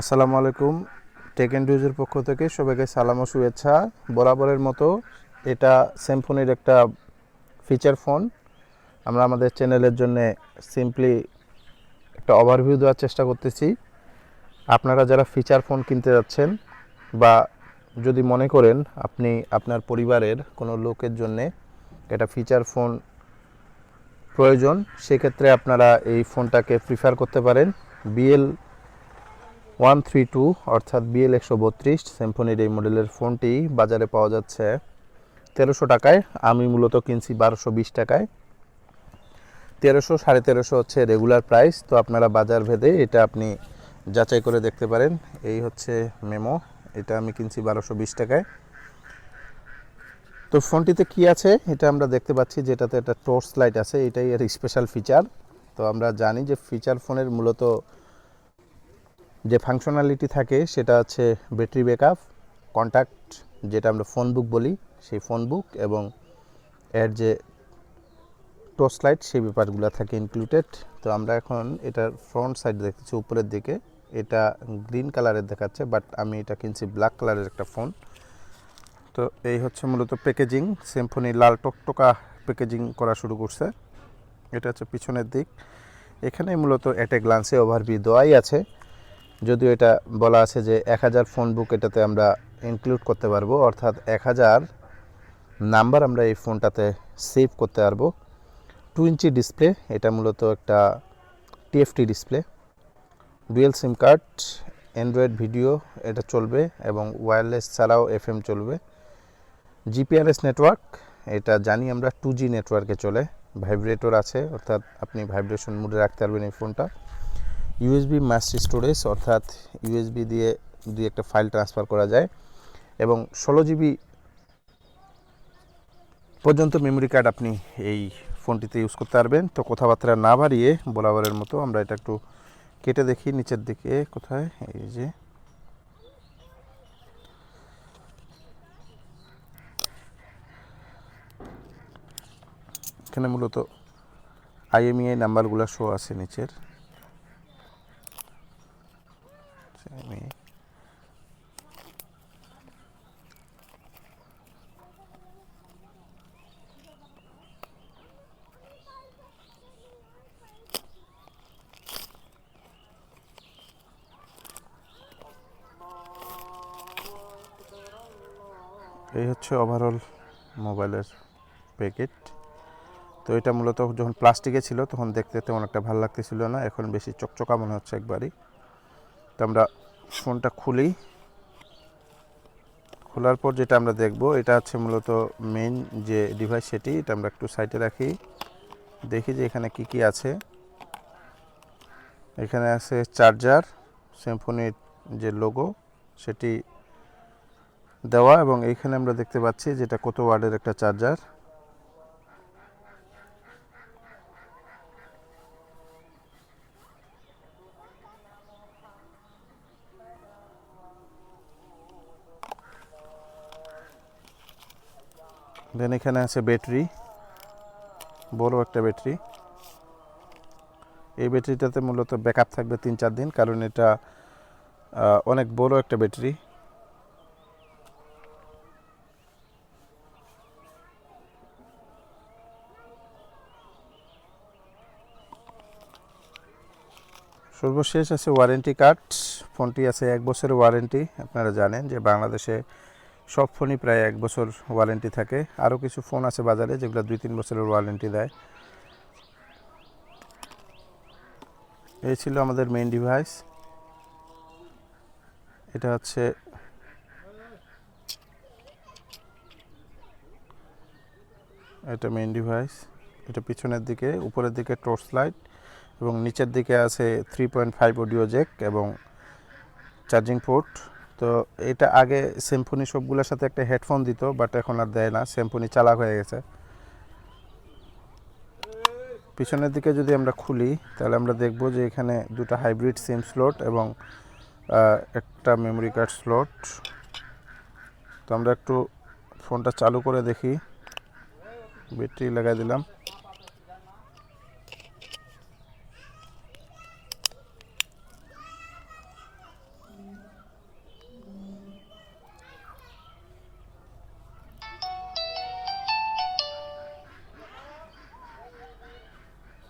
আসসালামু আলাইকুম। Take and ইউজের পক্ষ থেকে সবাইকে সালাম ও শুভেচ্ছা। বরাবরের মতো এটা স্যামফোনের একটা ফিচার ফোন আমরা আমাদের চ্যানেলের জন্য সিম্পলি একটা ওভারভিউ দেওয়ার চেষ্টা করতেছি। আপনারা যারা ফিচার ফোন কিনতে যাচ্ছেন বা যদি মনে করেন আপনি আপনার পরিবারের কোনো লোকের জন্যে এটা ফিচার ফোন প্রয়োজন, সেক্ষেত্রে আপনারা এই ফোনটাকে প্রিফার করতে পারেন। বিএল ওয়ান থ্রি টু, অর্থাৎ বিএল একশো বত্রিশ স্যামফোনির এই মডেলের ফোনটি বাজারে পাওয়া যাচ্ছে তেরোশো টাকায়। আমি মূলত কিনছি বারোশো বিশ টাকায়। তেরোশো, সাড়ে তেরোশো হচ্ছে রেগুলার প্রাইস তো আপনারা বাজার ভেদে এটা আপনি যাচাই করে দেখতে পারেন। এই হচ্ছে মেমো এটা আমি কিনছি বারোশো বিশ টাকায়। তো ফোনটিতে কি আছে? এটা আমরা দেখতে পাচ্ছি যেটাতে একটা টোর্চ লাইট আছে। এটাই এর স্পেশাল ফিচার তো আমরা জানি যে ফিচার ফোনের মূলত যে ফাংশনালিটি থাকে সেটা হচ্ছে ব্যাটারি ব্যাকআপ কন্ট্যাক্ট যেটা আমরা ফোন বুক বলি, সেই ফোন বুক এবং এর যে টর্চ লাইট সেই ব্যাপারগুলো থাকে ইনক্লুডেড তো আমরা এখন এটার ফ্রন্ট সাইড দেখতেছি, উপরের দিকে। এটা গ্রিন কালারের দেখাচ্ছে বাট আমি এটা কিনছি ব্ল্যাক কালারের একটা ফোন তো এই হচ্ছে মূলত প্যাকেজিং সিম্ফনি লাল টকটকা প্যাকেজিং করা শুরু করছে। এটা হচ্ছে পিছনের দিক। এখানে মূলত এটে গ্লান্সে ওভারভিউ দেওয়াই আছে। যদিও এটা বলা আছে যে এক হাজার ফোন বুক এটাতে আমরা ইনক্লুড করতে পারব, অর্থাৎ এক হাজার নাম্বার আমরা এই ফোনটাতে সেভ করতে পারব। টু ইঞ্চি ডিসপ্লে এটা মূলত একটা TFT display dual SIM card android video এটা চলবে এবং ওয়্যারলেস ছাড়াও এফএম চলবে। জিপিআরএস নেটওয়ার্ক এটা জানি আমরা টু জি নেটওয়ার্কে চলে। ভাইব্রেটর আছে, অর্থাৎ আপনি ভাইব্রেশন মুডে রাখতে পারবেন এই ফোনটা ইউএসবি মাস্ট স্টোরেজ অর্থাৎ ইউএসবি দিয়ে দুই একটা ফাইল ট্রান্সফার করা যায়, এবং ষোলো জিবি পর্যন্ত মেমোরি কার্ড আপনি এই ফোনটিতে ইউজ করতে পারবেন। তো কথাবার্তা না বাড়িয়ে বরাবরের মতো আমরা এটা একটু কেটে দেখি, নিচের দিকে কোথায়? এই যে। এখানে মূলত আইএমইআই নাম্বারগুলো শো আছে নিচের আমি এই হচ্ছে ওভারঅল মোবাইলের প্যাকেট তো এটা মূলত যখন প্লাস্টিকে ছিল, তখন দেখতে তেমন একটা ভালো লাগতেছিল না। এখন বেশি চকচকা মনে হচ্ছে একবারই। তো আমরা ফোনটা খুলি। খোলার পর যেটা আমরা দেখব, এটা হচ্ছে মূলত মেইন যে ডিভাইস সেটি, এটা আমরা একটু সাইডে রাখি। দেখি যে এখানে কি কি আছে। এখানে আছে চার্জার সিম্ফোনির যে লোগো সেটি দেওয়া এবং এইখানে আমরা দেখতে পাচ্ছি যেটা কত ওয়ার্ডের একটা চার্জার। দেন এখানে আছে ব্যাটারি, বড় একটা ব্যাটারি। এই ব্যাটারিটাতে মূলত ব্যাকআপ থাকবে তিন চার দিন, কারণ এটা অনেক বড় একটা ব্যাটারি। সর্বশেষ আছে ওয়ারেন্টি কার্ড। ফোনটি আছে এক বছরের ওয়ারেন্টি, আপনারা জানেন যে বাংলাদেশে সব ফোনই প্রায় এক বছর ওয়ারেন্টি থাকে। আরও কিছু ফোন আছে বাজারে যেগুলো দুই তিন বছরের ওয়ারেন্টি দেয়। এই ছিল আমাদের মেইন ডিভাইস এটা হচ্ছে এটা মেইন ডিভাইস এটা পিছনের দিকে, উপরের দিকে টর্চ লাইট এবং নিচের দিকে আছে three point five audio jack এবং চার্জিং পোর্ট তো এটা আগে সিম্ফনি সবগুলোর সাথে একটা হেডফোন দিত বাট এখন আর দেয় না। সিম্ফনি চালাক হয়ে গেছে। পিছনের দিকে যদি আমরা খুলি, তাহলে আমরা দেখব যে এখানে দুটো হাইব্রিড সিম স্লট এবং একটা মেমরি কার্ড স্লট তো আমরা একটু ফোনটা চালু করে দেখি। ব্যাটারি লাগাই দিলাম।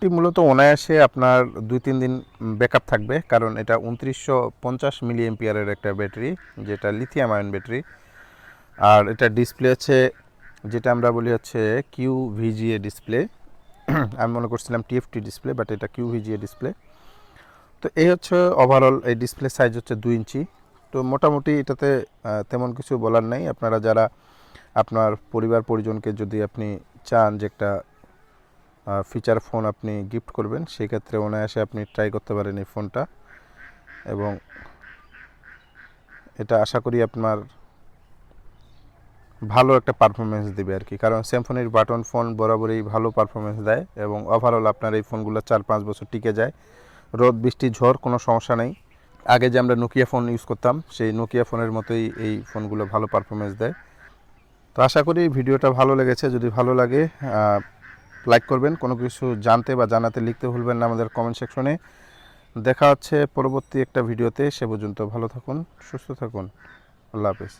ফোনটি মূলত অনায়াসে আপনার দুই, তিন দিন ব্যাকআপ থাকবে। কারণ এটা উনত্রিশশো পঞ্চাশ মিলি এমপিয়ারের একটা ব্যাটারি, যেটা লিথিয়াম আয়ন ব্যাটারি। আর এটা ডিসপ্লে আছে যেটা আমরা বলি হচ্ছে কিউ ভিজিএ ডিসপ্লে আমি মনে করছিলাম টিএফটি ডিসপ্লে বাট এটা কিউ ভিজিএ ডিসপ্লে তো এই হচ্ছে ওভারঅল এই ডিসপ্লে সাইজ হচ্ছে দুই ইঞ্চি। তো মোটামুটি এটাতে তেমন কিছু বলার নেই। আপনারা যারা আপনার পরিবার, পরিজনকে যদি আপনি চান যে একটা ফিচার ফোন আপনি গিফট করবেন সেই ক্ষেত্রে অনায়াসে আপনি ট্রাই করতে পারেন এই ফোনটা এবং এটা আশা করি আপনার ভালো একটা পারফরমেন্স দেবে আর কি। কারণ স্যামসংয়ের বাটন ফোন বরাবরই ভালো পারফরমেন্স দেয় এবং ওভারঅল আপনার এই ফোনগুলো চার পাঁচ বছর টিকে যায়। রোদ, বৃষ্টি, ঝড়, কোনো সমস্যা নেই। আগে যে আমরা নোকিয়া ফোন ইউজ করতাম, সেই নোকিয়া ফোনের মতোই এই ফোনগুলো ভালো পারফরমেন্স দেয়। তো আশা করি ভিডিওটা ভালো লেগেছে। যদি ভালো লাগে লাইক করবেন, কোনো কিছু জানতে বা জানাতে লিখতে ভুলবেন না আমাদের কমেন্ট সেকশনে দেখা হচ্ছে পরবর্তী একটা ভিডিওতে সে পর্যন্ত ভালো থাকুন, সুস্থ থাকুন। আল্লাহ হাফেজ।